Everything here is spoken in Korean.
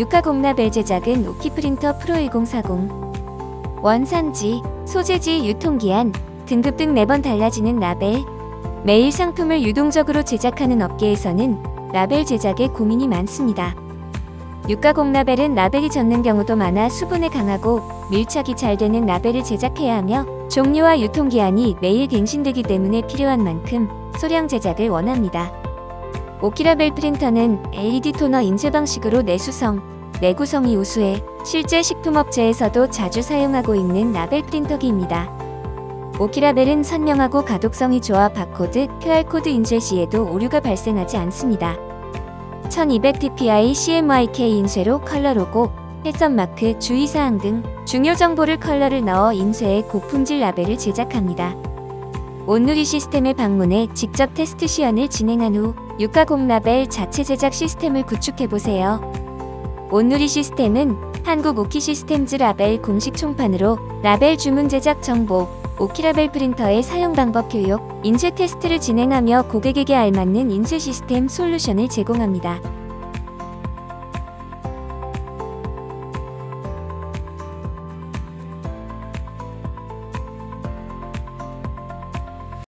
유가 공라벨 제작은 오키프린터 프로 1040 원산지, 소재지, 유통기한, 등급 등 매번 달라지는 라벨 매일 상품을 유동적으로 제작하는 업계에서는 라벨 제작에 고민이 많습니다. 유가 공 라벨은 라벨이 젖는 경우도 많아 수분에 강하고 밀착이 잘 되는 라벨을 제작해야 하며 종류와 유통기한이 매일 갱신되기 때문에 필요한 만큼 소량 제작을 원합니다. 오키라벨 프린터는 LED 토너 인쇄 방식으로 내수성, 내구성이 우수해 실제 식품업체에서도 자주 사용하고 있는 라벨 프린터기입니다. 오키라벨은 선명하고 가독성이 좋아 바코드, QR코드 인쇄 시에도 오류가 발생하지 않습니다. 1200dpi CMYK 인쇄로 컬러 로고, 해선 마크, 주의사항 등 중요 정보를 컬러를 넣어 인쇄해 고품질 라벨을 제작합니다. 온누리 시스템에 방문해 직접 테스트 시연을 진행한 후 유가 공 라벨 자체 제작 시스템을 구축해보세요. 온누리 시스템은 한국 오키 시스템즈 라벨 공식 총판으로 라벨 주문 제작 정보, 오키라벨 프린터의 사용 방법 교육, 인쇄 테스트를 진행하며 고객에게 알맞는 인쇄 시스템 솔루션을 제공합니다.